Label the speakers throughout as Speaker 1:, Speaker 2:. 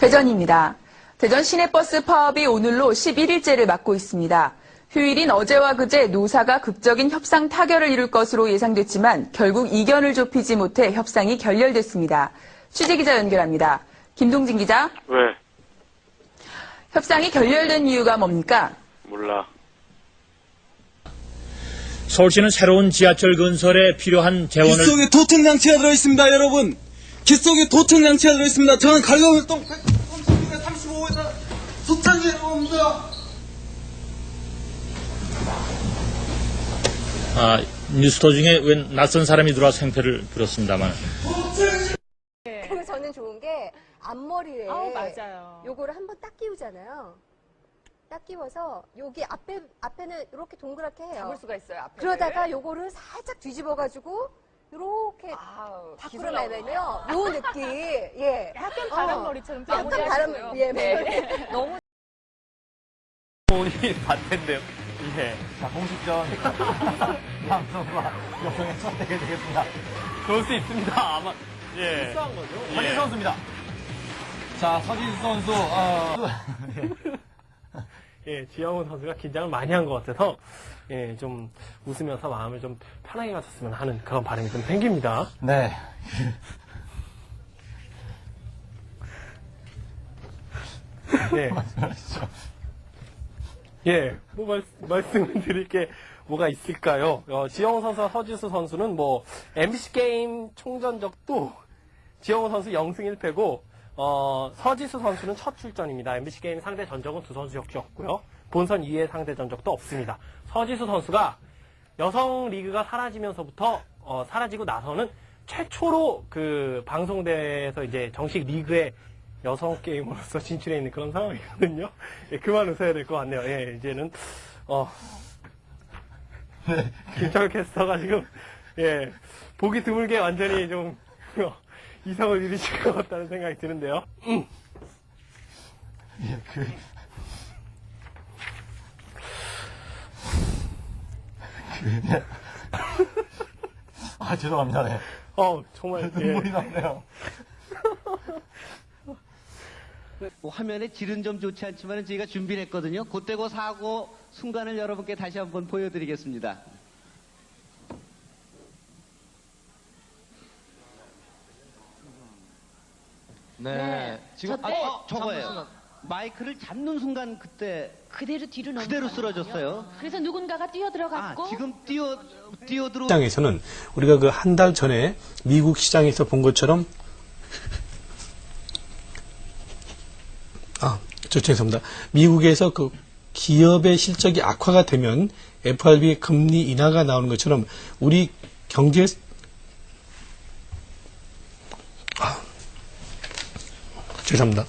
Speaker 1: 대전입니다. 대전 시내버스 파업이 오늘로 11일째를 맞고 있습니다. 휴일인 어제와 그제 노사가 극적인 협상 타결을 이룰 것으로 예상됐지만 결국 이견을 좁히지 못해 협상이 결렬됐습니다. 취재기자 연결합니다. 김동진 기자,
Speaker 2: 왜?
Speaker 1: 협상이 결렬된 이유가 뭡니까?
Speaker 2: 몰라.
Speaker 3: 서울시는 새로운 지하철 건설에 필요한 재원을
Speaker 4: 귓속에 도청 장치가 들어 있습니다, 여러분. 귓속에 도청 장치가 들어 있습니다. 저는 갈가물동 135m 소창기에 들어옵니다.
Speaker 3: 아, 뉴스터 중에 웬 낯선 사람이 들어와서 행패를 부렸습니다만
Speaker 5: 그리고 저는 좋은 게 앞머리에
Speaker 6: 아우, 맞아요.
Speaker 5: 요거를 한번 딱 끼우잖아요. 딱 끼워서 여기 앞에 앞에는 이렇게 동그랗게 해요.
Speaker 6: 잡을 수가 있어요. 앞에
Speaker 5: 그러다가 요거를 살짝 뒤집어 가지고 이렇게
Speaker 6: 아우,
Speaker 5: 밖으로 내면요. 요 느낌. 예.
Speaker 6: 약간
Speaker 5: 어.
Speaker 6: 바람머리처럼 또
Speaker 5: 약간. 바람 예.
Speaker 6: 네. 너무
Speaker 7: 본이 봤텐데요. 예. 자, 공식전 방송과 여성의 첫 대결 되겠습니다. 그럴 수 있습니다. 아마, 예. 실수한 거죠? 서진 선수입니다. 자, 서진 선수, 어,
Speaker 8: 예, 지영훈 선수가 긴장을 많이 한 것 같아서 예, 좀 웃으면서 마음을 좀 편하게 가졌으면 하는 그런 바람이 좀 생깁니다.
Speaker 7: 네.
Speaker 8: 예. 예, 뭐 말, 말씀을 드릴 게 뭐가 있을까요? 어, 지영훈 선수와 서지수 선수는 뭐 MBC 게임 총전적도 지영훈 선수 0승 1패고 어, 서지수 선수는 첫 출전입니다. MBC 게임 상대 전적은 두 선수 역시 없고요. 본선 2회 상대 전적도 없습니다. 서지수 선수가 여성 리그가 사라지면서부터 어, 사라지고 나서는 최초로 그 방송대에서 이제 정식 리그에 여성 게임으로서 진출해 있는 그런 상황이거든요. 예, 그만 웃어야 될 것 같네요. 예, 이제는 어 김철 캐스터가 지금 예 보기 드물게 완전히 좀 어, 이성을 잃으실 것 같다는 생각이 드는데요. 음.
Speaker 7: 예, 그. 그, 예. 아, 죄송합니다. 네.
Speaker 8: 어 정말 예.
Speaker 7: 눈물이 나네요.
Speaker 9: 뭐 화면에 질은 좀 좋지 않지만 저희가 준비를 했거든요. 그때고 사고 순간을 여러분께 다시 한번 보여드리겠습니다.
Speaker 7: 네. 지금,
Speaker 9: 아, 어, 저거예요. 마이크를 잡는 순간 그때
Speaker 10: 그대로 뒤로 넘어.
Speaker 9: 그대로 쓰러졌어요.
Speaker 10: 그래서 누군가가 뛰어
Speaker 9: 아,
Speaker 10: 들어갔고
Speaker 9: 지금 뛰어 뛰어 들어
Speaker 11: 시장에서는 우리가 그 한 달 전에 미국 시장에서 본 것처럼 아, 저 죄송합니다. 미국에서 그 기업의 실적이 악화가 되면 FRB의 금리 인하가 나오는 것처럼 우리 경제 아, 죄송합니다.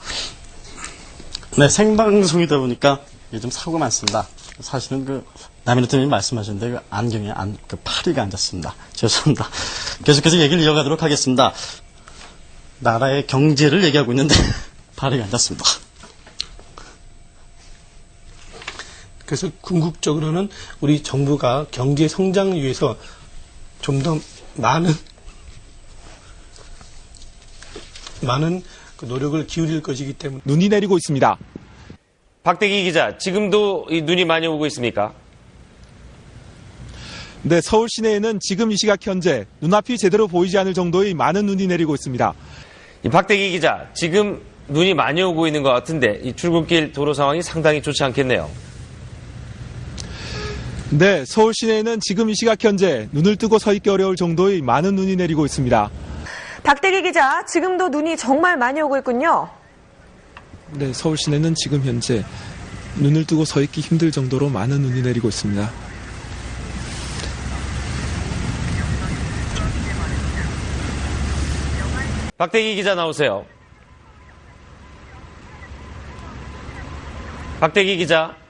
Speaker 12: 네, 생방송이다 보니까 요즘 사고가 많습니다. 사실은 그, 남인호님이 말씀하셨는데, 그 안경에 안, 그 파리가 앉았습니다. 죄송합니다. 계속해서 얘기를 이어가도록 하겠습니다. 나라의 경제를 얘기하고 있는데, 파리가 앉았습니다.
Speaker 11: 그래서 궁극적으로는 우리 정부가 경제 성장을 위해서 좀 더 많은 많은 그 노력을 기울일 것이기 때문에
Speaker 4: 눈이 내리고 있습니다.
Speaker 2: 박대기 기자, 지금도 이 눈이 많이 오고 있습니까?
Speaker 4: 네, 서울 시내에는 지금 이 시각 현재 눈앞이 제대로 보이지 않을 정도의 많은 눈이 내리고 있습니다.
Speaker 2: 이 박대기 기자, 지금 눈이 많이 오고 있는 것 같은데 이 출근길 도로 상황이 상당히 좋지 않겠네요.
Speaker 4: 네, 서울 시내에는 지금 이 시각 현재 눈을 뜨고 서 있기 어려울 정도의 많은 눈이 내리고 있습니다.
Speaker 6: 박대기 기자, 지금도 눈이 정말 많이 오고 있군요.
Speaker 4: 네, 서울 시내는 지금 현재 눈을 뜨고 서 있기 힘들 정도로 많은 눈이 내리고 있습니다.
Speaker 2: 박대기 기자 나오세요. 박대기 기자.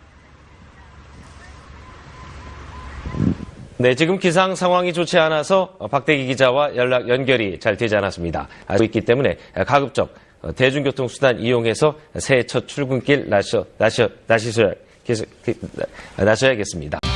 Speaker 2: 네, 지금 기상 상황이 좋지 않아서 박대기 기자와 연락 연결이 잘 되지 않았습니다. 알고 있기 때문에 가급적 대중교통 수단 이용해서 새해 첫 출근길 나셔 나셔 나시셔 나셔야겠습니다.